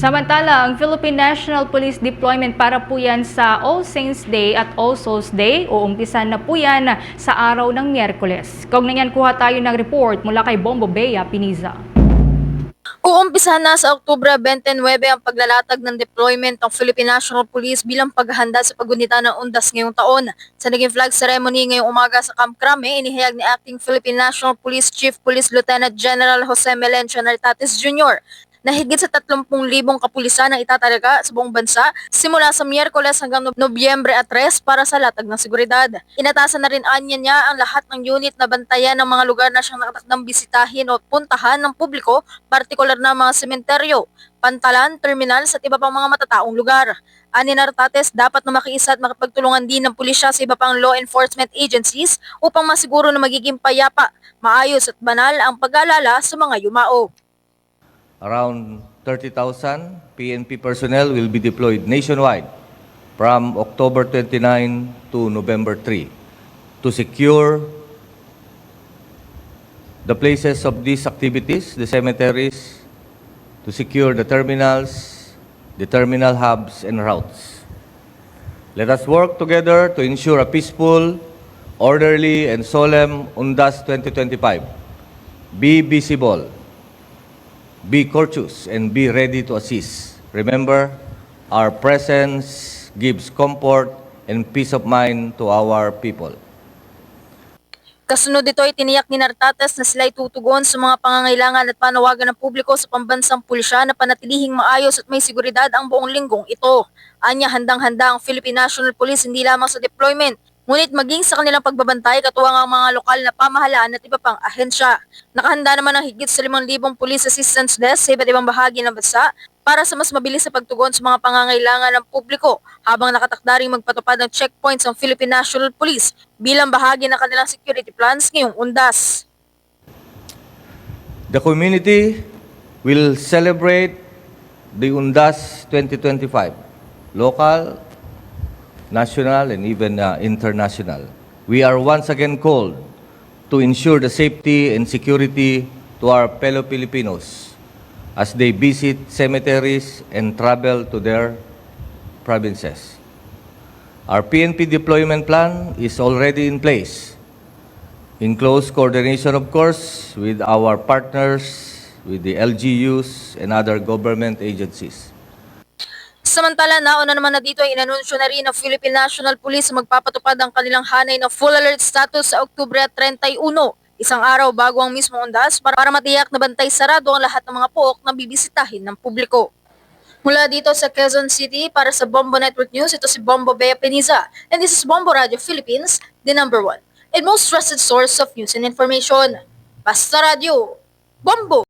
Samantala, ang Philippine National Police deployment para po yan sa All Saints Day at All Souls Day. Uumpisan na po yan sa araw ng Miyerkules. Kaugnay yan, kuha tayo ng report mula kay Bombo Bea Piniza. Uumpisa na sa Oktubre 29 ang paglalatag ng deployment ng Philippine National Police bilang paghahanda sa pagunita ng undas ngayong taon. Sa naging flag ceremony ngayong umaga sa Camp Crame, inihayag ni Acting Philippine National Police Chief Police Lieutenant General Jose Melencio Nartates Jr. na higit sa 30,000 kapulisan ang itatalaga sa buong bansa simula sa Miyerkules hanggang Nob- Nobyembre at 3 para sa latag ng seguridad. Inatasan na rin anya niya ang lahat ng unit na bantayan ng mga lugar na siyang nakatakdang bisitahin o puntahan ng publiko, partikular na mga sementeryo, pantalan, terminals at iba pang mga matataong lugar. Ani Nartates, dapat na makiisa at makipagtulungan din ng pulisya sa iba pang law enforcement agencies upang masiguro na magiging payapa, maayos at banal ang pag-aalala sa mga yumao. Around 30,000 PNP personnel will be deployed nationwide from October 29 to November 3 to secure the places of these activities, the cemeteries, to secure the terminals, the terminal hubs and routes. Let us work together to ensure a peaceful, orderly, and solemn UNDAS 2025. Be visible, be courteous, and be ready to assist. Remember, our presence gives comfort and peace of mind to our people. Kasunod dito ay tiniyak ni Nartates na sila tutugon sa mga pangangailangan at panawagan ng publiko sa pambansang pulisya na panatilihing maayos at may seguridad ang buong linggong ito. Anya handang-handa ang Philippine National Police hindi lamang sa deployment, ngunit maging sa kanilang pagbabantay katuwang ang mga lokal na pamahalaan at iba pang ahensya. Nakahanda naman ang higit sa 5,000 police assistance desk sa iba't ibang bahagi ng bansa para sa mas mabilis na pagtugon sa mga pangangailangan ng publiko habang nakatakda ring magpatupad ng checkpoints ang Philippine National Police bilang bahagi ng kanilang security plans ngayong undas. The community will celebrate the UNDAS 2025, local, national, and even uh, international. We are once again called to ensure the safety and security to our fellow Filipinos as they visit cemeteries and travel to their provinces. Our PNP deployment plan is already in place in close coordination, of course, with our partners, with the LGUs and other government agencies. Samantala, nauna naman na dito ay inanunsyo na rin ng Philippine National Police magpapatupad ang kanilang hanay na full alert status sa Oktubre 31, isang araw bago ang mismong undas para, para matiyak na bantay sarado ang lahat ng mga pook na bibisitahin ng publiko. Mula dito sa Quezon City para sa Bombo Network News, ito si Bombo Bea Peniza and this is Bombo Radio Philippines, the number one and most trusted source of news and information. Basta Radio, Bombo!